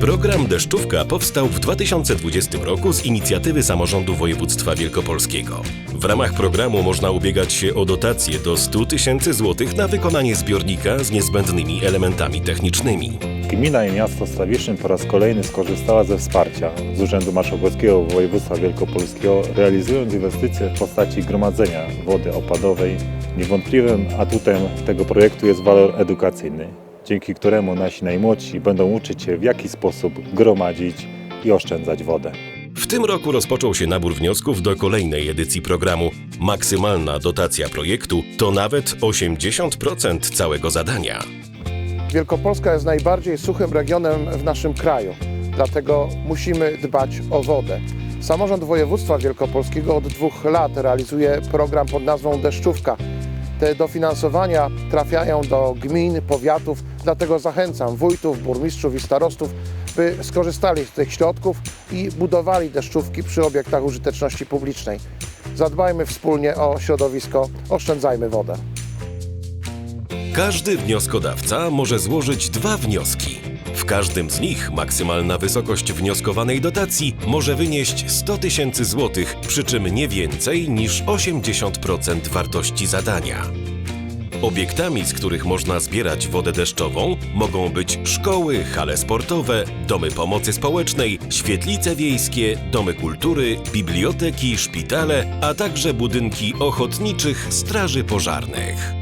Program Deszczówka powstał w 2020 roku z inicjatywy Samorządu Województwa Wielkopolskiego. W ramach programu można ubiegać się o dotacje do 100 tysięcy złotych na wykonanie zbiornika z niezbędnymi elementami technicznymi. Gmina i miasto Stawiszyn po raz kolejny skorzystała ze wsparcia z Urzędu Marszałkowskiego Województwa Wielkopolskiego, realizując inwestycje w postaci gromadzenia wody opadowej. Niewątpliwym atutem tego projektu jest walor edukacyjny, dzięki któremu nasi najmłodsi będą uczyć się w jaki sposób gromadzić i oszczędzać wodę. W tym roku rozpoczął się nabór wniosków do kolejnej edycji programu. Maksymalna dotacja projektu to nawet 80% całego zadania. Wielkopolska jest najbardziej suchym regionem w naszym kraju, dlatego musimy dbać o wodę. Samorząd Województwa Wielkopolskiego od dwóch lat realizuje program pod nazwą Deszczówka. Te dofinansowania trafiają do gmin, powiatów, dlatego zachęcam wójtów, burmistrzów i starostów, by skorzystali z tych środków i budowali deszczówki przy obiektach użyteczności publicznej. Zadbajmy wspólnie o środowisko, oszczędzajmy wodę. Każdy wnioskodawca może złożyć dwa wnioski. Każdym z nich maksymalna wysokość wnioskowanej dotacji może wynieść 100 tysięcy złotych, przy czym nie więcej niż 80% wartości zadania. Obiektami, z których można zbierać wodę deszczową, mogą być szkoły, hale sportowe, domy pomocy społecznej, świetlice wiejskie, domy kultury, biblioteki, szpitale, a także budynki ochotniczych straży pożarnych.